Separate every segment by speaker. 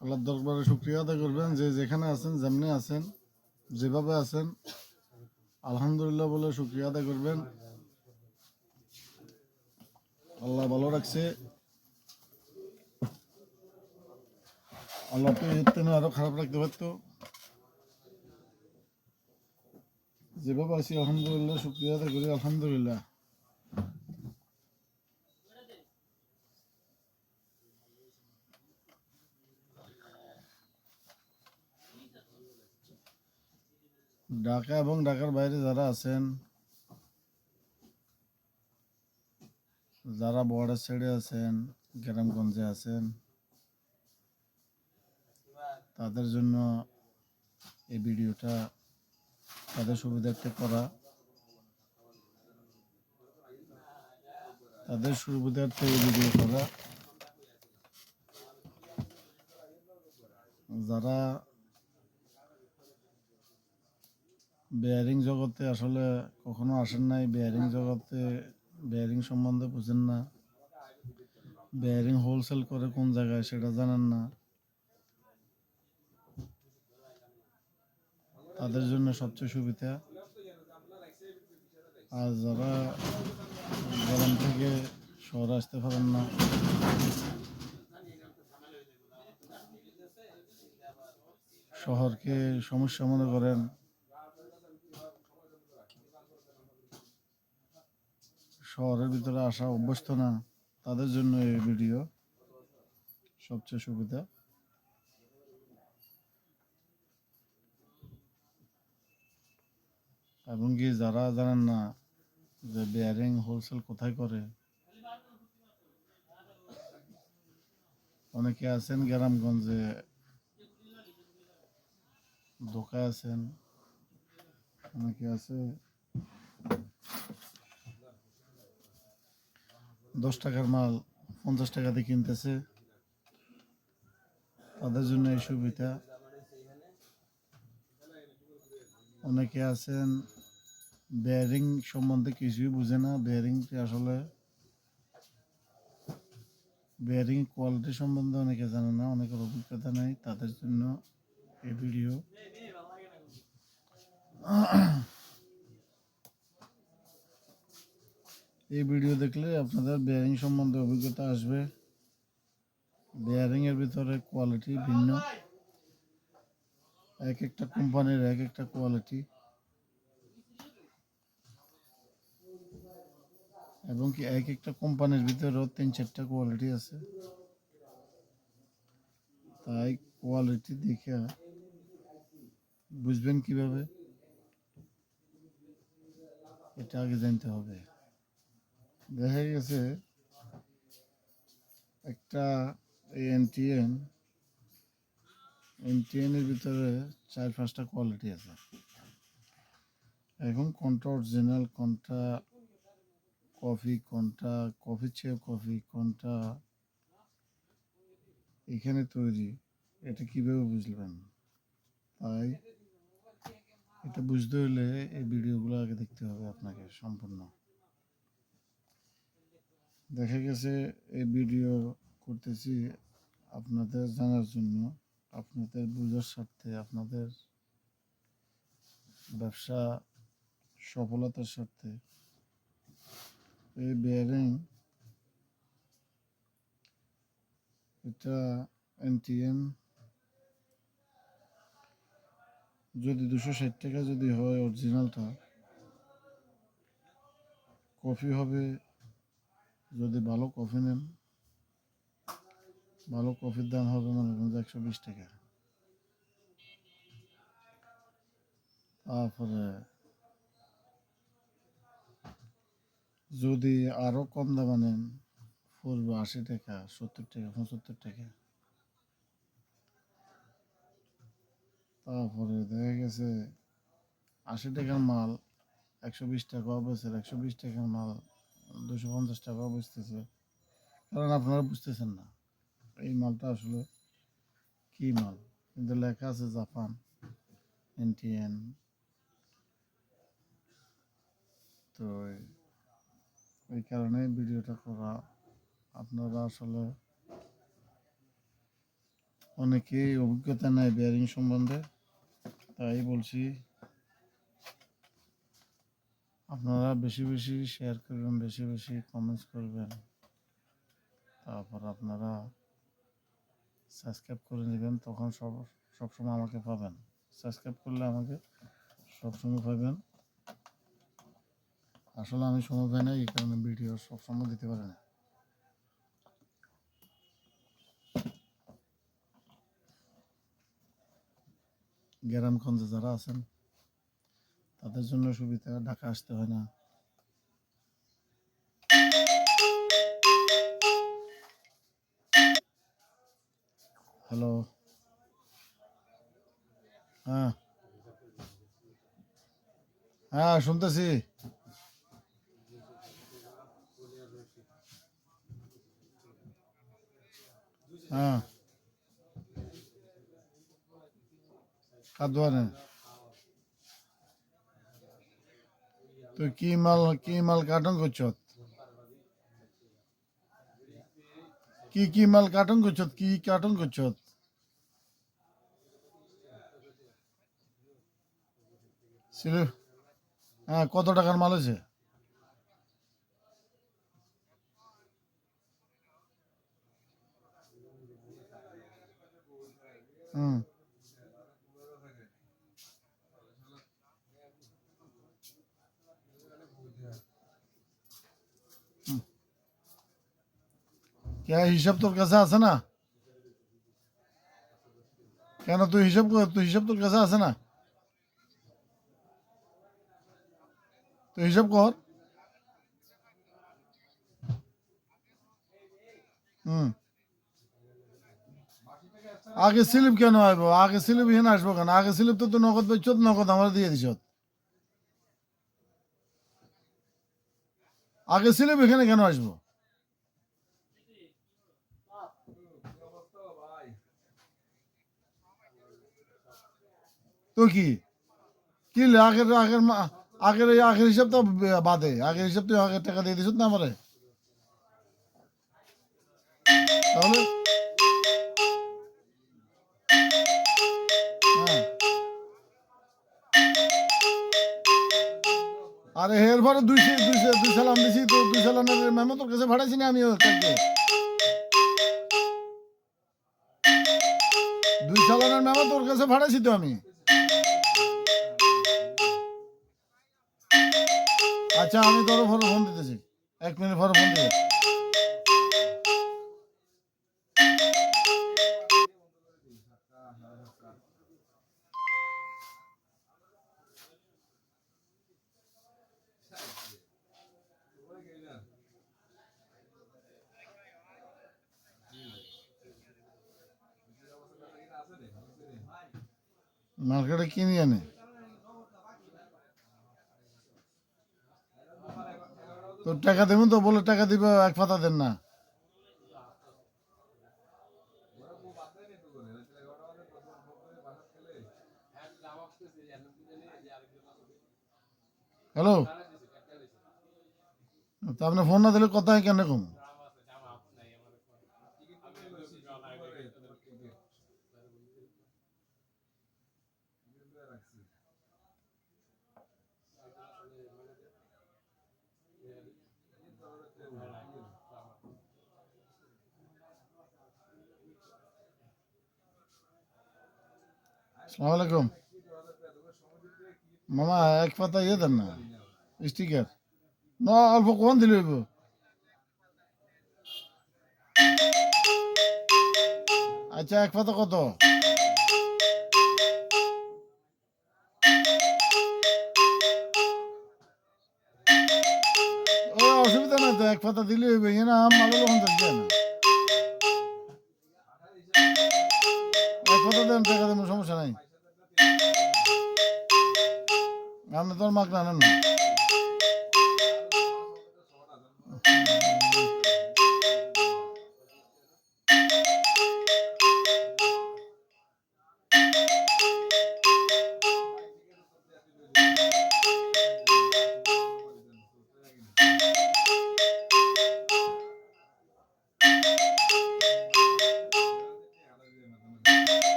Speaker 1: আল্লাহর দরবারে শুক্রিয়া আদায় করবেন। যে যেখানে আছেন, যেমনি আছেন, যেভাবে আছেন, আলহামদুলিল্লাহ বলে শুক্রিয়া আদায় করবেন। আল্লাহ ভালো রাখছে। আল্লাহ তো আরও খারাপ রাখতে পারতো। যেভাবে আছি, আলহামদুলিল্লাহ, শুক্রিয়া আদায় করি, আলহামদুলিল্লাহ। ঢাকা এবং ঢাকার বাইরে যারা আছেন, যারা বর্ডার সাইডে আছেন, গ্রামগঞ্জে আছেন, তাদের জন্য এই ভিডিওটা তাদের সুবিধার্থে করা। তাদের সুবিধার্থে এই ভিডিও করা। যারা বেয়ারিং জগতে আসলে কখনো আসেন নাই। বেয়ারিং জগতে বেয়ারিং সম্বন্ধে বুঝেন না। বেয়ারিং হোলসেল করে কোন জায়গায় সেটা জানেন না। তাদের জন্য সবচেয়ে সুবিধা। আর যারা গ্রাম থেকে শহরে আসতে পারেন না। শহরকে সমস্যা মনে করেন। শহরের ভিতরে আসা অভ্যস্ত না, তাদের জন্য এই ভিডিও সবচেয়ে সুবিধা। এবং কি যারা জানেন না যে বেয়ারিং হোলসেল কোথায় করে? অনেকে আছেন গ্রামগঞ্জে দোকায় আছেন, অনেকে আছে দশ টাকার মাল পঞ্চাশ টাকাতে কিনতেছে। তাদের জন্য এই সুবিধা। অনেকে আছেন বেয়ারিং সম্বন্ধে কিছুই বুঝে না। বেয়ারিংটি আসলে বেয়ারিং কোয়ালিটি সম্বন্ধে অনেকে জানে না, অনেকের অভিজ্ঞতা নেই। তাদের জন্য এই ভিডিও এই ভিডিও দেখলে আপনাদের বেয়ারিং সম্বন্ধে অভিজ্ঞতা আসবে। বেয়ারিংয়ের ভিতরে কোয়ালিটি ভিন্ন। এক একটা কোম্পানির এক একটা কোয়ালিটি এবং কি এক একটা কোম্পানির ভিতরেও তিন চারটা কোয়ালিটি আছে। তাই কোয়ালিটি দেখে বুঝবেন কীভাবে? এটা আগে জানতে হবে। দেখা গেছে একটা এনটিএন এনটিএন এর ভিতরে চার পাঁচটা কোয়ালিটি আছে। এখন কোনটা অরিজিনাল কোনটা কফি কোনটা কফি চেয়ে কফি কোনটা এখানে তৈরি, এটা কীভাবে বুঝলেন? তাই এটা বুঝতে হলে এই ভিডিওগুলো আগে দেখতে হবে আপনাকে সম্পূর্ণ। দেখা গেছে, এই ভিডিও করতেছি আপনাদের জানার জন্য। আপনাদের বোঝার স্বার্থে, আপনাদের ব্যবসা সফলতার স্বার্থে। এই বেয়ারিং এটা এনটিএন যদি দুশো ষাট টাকা যদি হয় অরিজিনালটা কফি হবে যদি ভালো কফি নেন, ভালো কফির দাম হবে মনে করেন একশো বিশ টাকা। তারপরে যদি আরও কম দামে নেন, পড়বে আশি টাকা, সত্তর টাকা, পঁচাত্তর টাকা। তারপরে দেখা গেছে আশি টাকার মাল, একশো বিশ টাকা বেচের একশো বিশ টাকার মাল দুশো পঞ্চাশ টাকা বুঝতেছে। কারণ আপনারা বুঝতেছেন না, এই মালটা আসলে কি মাল? কিন্তু লেখা আছে জাপান, এনটিএন। তো এই কারণে ভিডিওটা করা, আপনারা আসলে অনেকেই অভিজ্ঞতা নেয় বেয়ারিং সম্বন্ধে, তাই বলছি আপনারা বেশি বেশি শেয়ার করবেন, বেশি বেশি কমেন্টস করবেন। তারপর আপনারা সাবস্ক্রাইব করে নেবেন, তখন সব সবসময় আমাকে পাবেন। সাবস্ক্রাইব করলে আমাকে সবসময় পাবেন। আসলে আমি সময় পাই না, এই কারণে ভিডিও সবসময় দিতে পারি না। গ্রামগঞ্জে যারা আছেন তাদের জন্য সুবিধা ঢাকা আসতে হয় না। হ্যালো হ্যাঁ। হ্যাঁ শুনতেছি। হ্যাঁ। কাদুয়ানে তুই কি মাল কি মাল কার্টন করছ কি কি মাল কার্টন করছ কি কার্টন করছ হ্যাঁ কত টাকার মাল আছে হুম। কে হিসাব তোর কাছে আছে না? কেন তুই হিসাব তুই হিসাব তোর কাছে আছে না? তুই হিসাব কর। হুম। আগে স্লিপ কেন আসব আগে স্লিপ এখানে আসব কেন? আগে স্লিপ তো তুই নগদ বেচছ নগদ আমার দিয়ে দিছ আগে স্লিপ এখানে কেন আসব? তো কি? কি? আগের আগের আগের আগের হিসাব তো বাদে। আগের হিসাব তুই আগের টাকা দিয়ে দিস না আমারে। তাহলে? হ্যাঁ। আরে এর পরে দুই দুই দুই সালাম দিছি তো, দুই সালামের মেমো তোর কাছে ভাড়াইছি না আমি কালকে। দুই সালামের মেমো তোর কাছে ভাড়াইছি তো আমি। আচ্ছা আমি তোর ফোন ফোন দিতেছি। এক মিনিট পরে ফোন দিতে মার্কেটে কিনি আনে? তোর টাকা দেবেন তো, বলে টাকা দিবে, এক পাতা দেন না। হ্যালো? তা আপনি ফোন না দিলে কথা কেন কম? সালাম আলাইকুম। মামা, এক পাতা ইয়ে দেন না স্টিকার না, অল্প কম দিলে আচ্ছা এক পাতা কত? অসুবিধা নাই তো, এক পাতা দিলে হইবে ইয়ে না, মালো যখন থাকবে না দেন টাকা দেবেন সমস্যা নাই আপনি তোর মাক না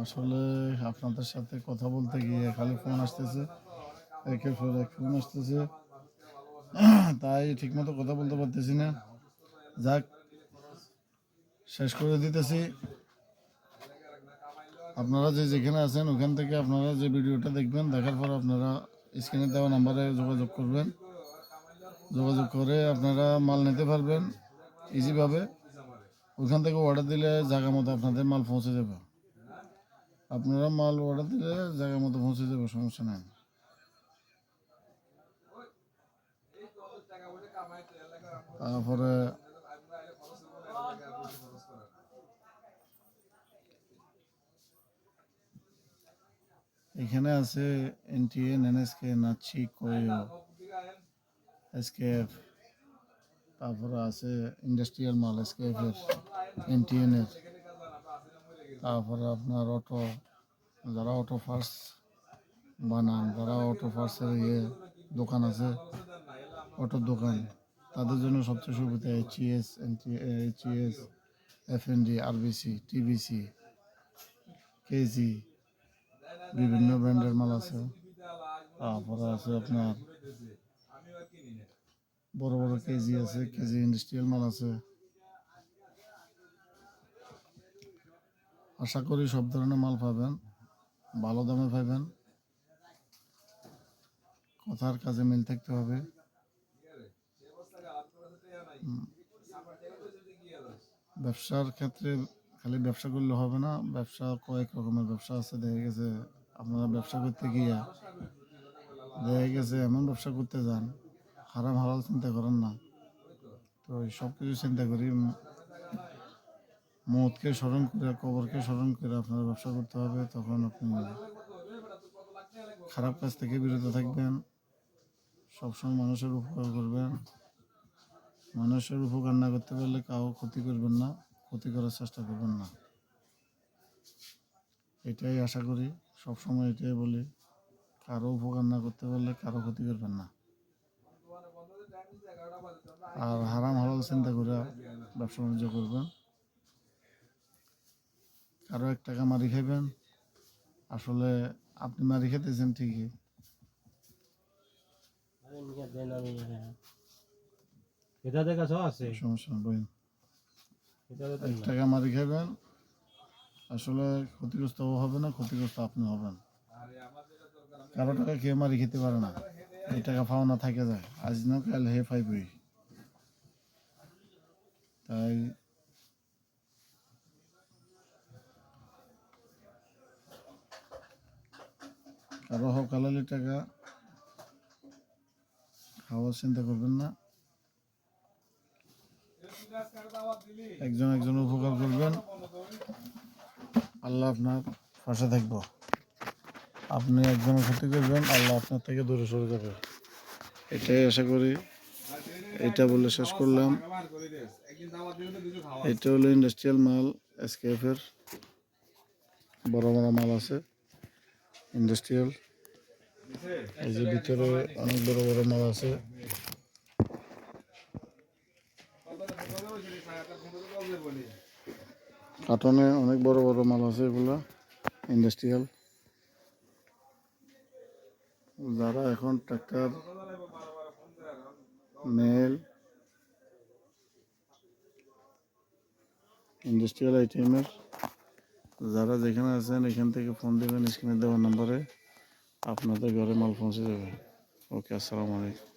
Speaker 1: আসলে আপনাদের সাথে কথা বলতে গিয়ে খালি ফোন আসতেছে একের পর এক ফোন আসতেছে। তাই ঠিকমতো কথা বলতে পারতেছি না। যাক, শেষ করে দিতেছি। আপনারা যে যেখানে আছেন, ওখান থেকে আপনারা যে ভিডিওটা দেখবেন, দেখার পর আপনারা স্ক্রিনে দেওয়া নাম্বারে যোগাযোগ করবেন। যোগাযোগ করে আপনারা মাল নিতে পারবেন ইজিভাবে ওখান থেকে অর্ডার দিলে জায়গা মতো আপনাদের মাল পৌঁছে যাবে। আপনারা মাল অর্ডার দিলে জায়গা মতো পৌঁছে যাবে সমস্যা নেই। তারপরে এখানে আছে এনটিএন এনএসকে নাচি কোয়ো এসকেএফ তারপরে আছে ইন্ডাস্ট্রিয়াল মাল এসকেএফ এর এনটিএন এর। তারপরে আপনার অটো যারা অটো ফার্স্ট বানান, যারা অটো ফার্স্টের ইয়ে দোকান আছে অটোর দোকান, তাদের জন্য সবচেয়ে সুবিধা HES HES FND RBC TBC KG বিভিন্ন ব্র্যান্ডের মাল আছে। তারপরে আছে আপনার বড় বড় কেজি আছে কেজি ইন্ডাস্ট্রিয়াল মাল আছে। আশা করি সব ধরনের মাল পাবেন, ভালো দামে পাবেন। কথার কাজে মিল থাকতে হবে। ব্যবসার ক্ষেত্রে খালি ব্যবসা করলে হবে না, ব্যবসা কয়েক রকমের ব্যবসা আছে। দেখা গেছে আপনারা ব্যবসা করতে গিয়ে, দেখা গেছে এমন ব্যবসা করতে যান, হারাম হালাল চিন্তা করেন না। তো সব কিছু চিন্তা করি মৌতকে স্মরণ করে, কবরকে স্মরণ করে আপনার ব্যবসা করতে হবে, তখন আপনি খারাপ কাজ থেকে বিরত থাকবেন। সবসময় মানুষের উপকার করবেন। মানুষের উপকার না করতে পারলে কাউ ক্ষতি করবেন না, ক্ষতি করার চেষ্টা করবেন না। এটাই আশা করি, সবসময় এটাই বলি, কারও উপকার না করতে পারলে কারও ক্ষতি করবেন না। আর হারাম হালাল চিন্তা করে ব্যবসা বাণিজ্য করবেন। কারও এক টাকা মারি খাইবেন। আসলে আপনি মারি খেতেছেন ঠিকই। সমস্যা এক টাকা মারি খাইবেন। আসলে ক্ষতিগ্রস্ত হবে না ক্ষতিগ্রস্ত আপনি হবেন। কারও টাকা কেউ মারি খেতে পারে না। এই টাকা পাওনা থাকে যায়। আজ না কাল হে পাইবই তাই কারও হোক হালালি টাকা খাওয়ার চিন্তা করবেন না। একজন একজন উপকার করবেন। আল্লাহ আপনার পাশে থাকব। আপনি একজনের ক্ষতি করবেন, আল্লাহ আপনার থেকে দূরে সরে যাবে। এটাই আশা করি। এটা বলে শেষ করলাম। এটা হলো ইন্ডাস্ট্রিয়াল মাল এসকেএফ এর। বড় বড় মাল আছে। ইন্ডাস্ট্রিয়াল। এই যে ভিতরে অনেক বড় বড় মাল আছে। কাটনে অনেক বড় বড় মাল আছে এগুলা, ইন্ডাস্ট্রিয়াল। যারা এখন ট্রাক্টর মেল ইন্ডাস্ট্রিয়াল আইটেমের যারা যেখানে আছেন, এখান থেকে ফোন দেবেন স্ক্রিনে দেওয়ার নাম্বারে আপনাদের ঘরে মাল পৌঁছে যাবে। ওকে আসসালামু আলাইকুম।